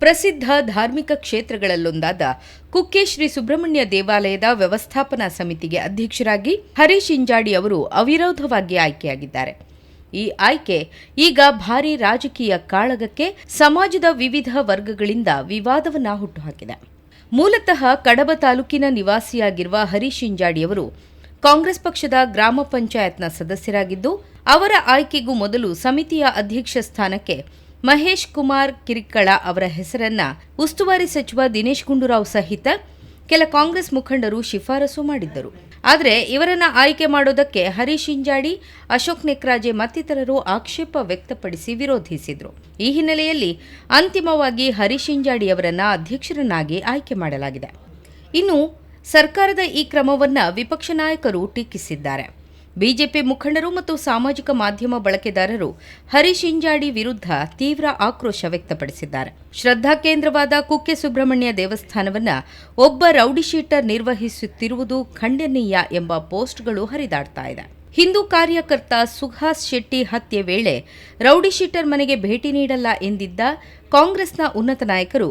ಪ್ರಸಿದ್ಧ ಧಾರ್ಮಿಕ ಕ್ಷೇತ್ರಗಳಲ್ಲೊಂದಾದ ಕುಕ್ಕೆ ಶ್ರೀ ಸುಬ್ರಹ್ಮಣ್ಯ ದೇವಾಲಯದ ವ್ಯವಸ್ಥಾಪನಾ ಸಮಿತಿಗೆ ಅಧ್ಯಕ್ಷರಾಗಿ ಹರೀಶ್ ಇಂಜಾಡಿ ಅವರು ಅವಿರೋಧವಾಗಿ ಆಯ್ಕೆಯಾಗಿದ್ದಾರೆ. ಈ ಆಯ್ಕೆ ಈಗ ಭಾರೀ ರಾಜಕೀಯ ಕಾಳಗಕ್ಕೆ ಸಮಾಜದ ವಿವಿಧ ವರ್ಗಗಳಿಂದ ವಿವಾದವನ್ನ ಹುಟ್ಟುಹಾಕಿದೆ. ಮೂಲತಃ ಕಡಬ ತಾಲೂಕಿನ ನಿವಾಸಿಯಾಗಿರುವ ಹರೀಶ್ ಇಂಜಾಡಿಯವರು ಕಾಂಗ್ರೆಸ್ ಪಕ್ಷದ ಗ್ರಾಮ ಪಂಚಾಯತ್ನ ಸದಸ್ಯರಾಗಿದ್ದು, ಅವರ ಆಯ್ಕೆಗೂ ಮೊದಲು ಸಮಿತಿಯ ಅಧ್ಯಕ್ಷ ಸ್ಥಾನಕ್ಕೆ ಮಹೇಶ್ ಕುಮಾರ್ ಕಿರಿಕ್ಕಳ ಅವರ ಹೆಸರನ್ನ ಉಸ್ತುವಾರಿ ಸಚಿವ ದಿನೇಶ್ ಗುಂಡೂರಾವ್ ಸಹಿತ ಕೆಲ ಕಾಂಗ್ರೆಸ್ ಮುಖಂಡರು ಶಿಫಾರಸು ಮಾಡಿದ್ದರು. ಆದರೆ ಇವರನ್ನ ಆಯ್ಕೆ ಮಾಡೋದಕ್ಕೆ ಹರೀಶ್ ಇಂಜಾಡಿ ಅಶೋಕ್ ನೆಕ್ರಾಜೆ ಮತ್ತಿತರರು ಆಕ್ಷೇಪ ವ್ಯಕ್ತಪಡಿಸಿ ವಿರೋಧಿಸಿದರು. ಈ ಹಿನ್ನೆಲೆಯಲ್ಲಿ ಅಂತಿಮವಾಗಿ ಹರೀಶ್ ಇಂಜಾಡಿ ಅವರನ್ನ ಅಧ್ಯಕ್ಷರನ್ನಾಗಿ ಆಯ್ಕೆ ಮಾಡಲಾಗಿದೆ. ಇನ್ನು ಸರ್ಕಾರದ ಈ ಕ್ರಮವನ್ನು ವಿಪಕ್ಷ ನಾಯಕರು ಟೀಕಿಸಿದ್ದಾರೆ. ಬಿಜೆಪಿ ಮುಖಂಡರು ಮತ್ತು ಸಾಮಾಜಿಕ ಮಾಧ್ಯಮ ಬಳಕೆದಾರರು ಹರೀಶ್ ಇಂಜಾಡಿ ವಿರುದ್ಧ ತೀವ್ರ ಆಕ್ರೋಶ ವ್ಯಕ್ತಪಡಿಸಿದ್ದಾರೆ. ಶ್ರದ್ಧಾ ಕೇಂದ್ರವಾದ ಕುಕ್ಕೆ ಸುಬ್ರಹ್ಮಣ್ಯ ದೇವಸ್ಥಾನವನ್ನ ಒಬ್ಬ ರೌಡಿಶೀಟರ್ ನಿರ್ವಹಿಸುತ್ತಿರುವುದು ಖಂಡನೀಯ ಎಂಬ ಪೋಸ್ಟ್ಗಳು ಹರಿದಾಡ್ತಾ ಇದೆ. ಹಿಂದೂ ಕಾರ್ಯಕರ್ತ ಸುಹಾಸ್ ಶೆಟ್ಟಿ ಹತ್ಯೆ ವೇಳೆ ರೌಡಿಶೀಟರ್ ಮನೆಗೆ ಭೇಟಿ ನೀಡಲ್ಲ ಎಂದಿದ್ದ ಕಾಂಗ್ರೆಸ್ನ ಉನ್ನತ ನಾಯಕರು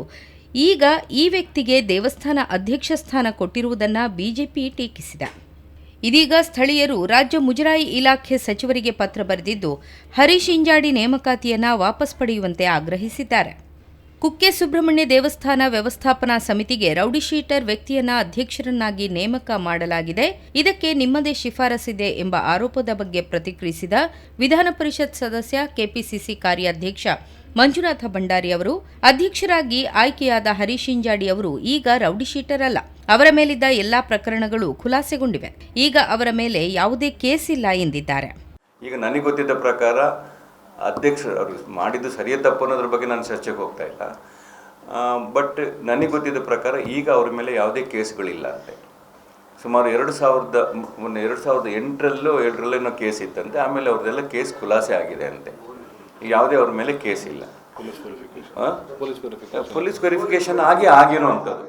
ಈಗ ಈ ವ್ಯಕ್ತಿಗೆ ದೇವಸ್ಥಾನ ಅಧ್ಯಕ್ಷ ಸ್ಥಾನ ಕೊಟ್ಟಿರುವುದನ್ನು ಬಿಜೆಪಿ ಟೀಕಿಸಿದೆ. ಇದೀಗ ಸ್ಥಳೀಯರು ರಾಜ್ಯ ಮುಜರಾಯಿ ಇಲಾಖೆ ಸಚಿವರಿಗೆ ಪತ್ರ ಬರೆದಿದ್ದು, ಹರೀಶ್ ಇಂಜಾಡಿ ನೇಮಕಾತಿಯನ್ನು ವಾಪಸ್ ಪಡೆಯುವಂತೆ ಆಗ್ರಹಿಸಿದ್ದಾರೆ. ಕುಕ್ಕೆ ಸುಬ್ರಹ್ಮಣ್ಯ ದೇವಸ್ಥಾನ ವ್ಯವಸ್ಥಾಪನಾ ಸಮಿತಿಗೆ ರೌಡಿಶೀಟರ್ ವ್ಯಕ್ತಿಯನ್ನ ಅಧ್ಯಕ್ಷರನ್ನಾಗಿ ನೇಮಕ ಮಾಡಲಾಗಿದೆ. ಇದಕ್ಕೆ ನಿಮ್ಮದೇ ಶಿಫಾರಸಿದೆ ಎಂಬ ಆರೋಪದ ಬಗ್ಗೆ ಪ್ರತಿಕ್ರಿಯಿಸಿದ ವಿಧಾನ ಪರಿಷತ್ ಸದಸ್ಯ ಕೆಪಿಸಿಸಿ ಕಾರ್ಯಾಧ್ಯಕ್ಷ ಮಂಜುನಾಥ ಭಂಡಾರಿ ಅವರು, ಅಧ್ಯಕ್ಷರಾಗಿ ಆಯ್ಕೆಯಾದ ಹರೀಶ್ ಇಂಜಾಡಿ ಅವರು ಈಗ ರೌಡಿಶೀಟರ್ ಅಲ್ಲ. ಅವರ ಮೇಲಿದ್ದ ಎಲ್ಲಾ ಪ್ರಕರಣಗಳು ಖುಲಾಸೆಗೊಂಡಿವೆ. ಈಗ ಅವರ ಮೇಲೆ ಯಾವುದೇ ಕೇಸ್ ಇಲ್ಲ ಎಂದಿದ್ದಾರೆ. ಈಗ ನನಗೆ ಗೊತ್ತಿದ್ದ ಪ್ರಕಾರ ಅಧ್ಯಕ್ಷ ಅವರು ಮಾಡಿದ್ದು ಸರಿಯೇ ತಪ್ಪು ಅನ್ನೋದ್ರ ಬಗ್ಗೆ ನಾನು ಚರ್ಚೆಗೆ ಹೋಗ್ತಾ ಇಲ್ಲ. ಬಟ್ ನನಗೆ ಗೊತ್ತಿದ್ದ ಪ್ರಕಾರ ಈಗ ಅವ್ರ ಮೇಲೆ ಯಾವುದೇ ಕೇಸ್ಗಳಿಲ್ಲ ಅಂತೆ. ಸುಮಾರು ಎರಡು ಸಾವಿರದ ಮೊನ್ನೆ ಎರಡು ಸಾವಿರದ ಎಂಟರಲ್ಲೂ ಏಳರಲ್ಲೇನೋ ಕೇಸ್ ಇತ್ತಂತೆ ಆಮೇಲೆ ಅವ್ರದ್ದೆಲ್ಲ ಕೇಸ್ ಖುಲಾಸೆ ಆಗಿದೆ ಅಂತೆ. ಈಗ ಯಾವುದೇ ಅವ್ರ ಮೇಲೆ ಕೇಸ್ ಇಲ್ಲ. ಪೊಲೀಸ್ ವೆರಿಫಿಕೇಶನ್ ಆಗಿ ಆಗಿರೋ ಅಂಥದ್ದು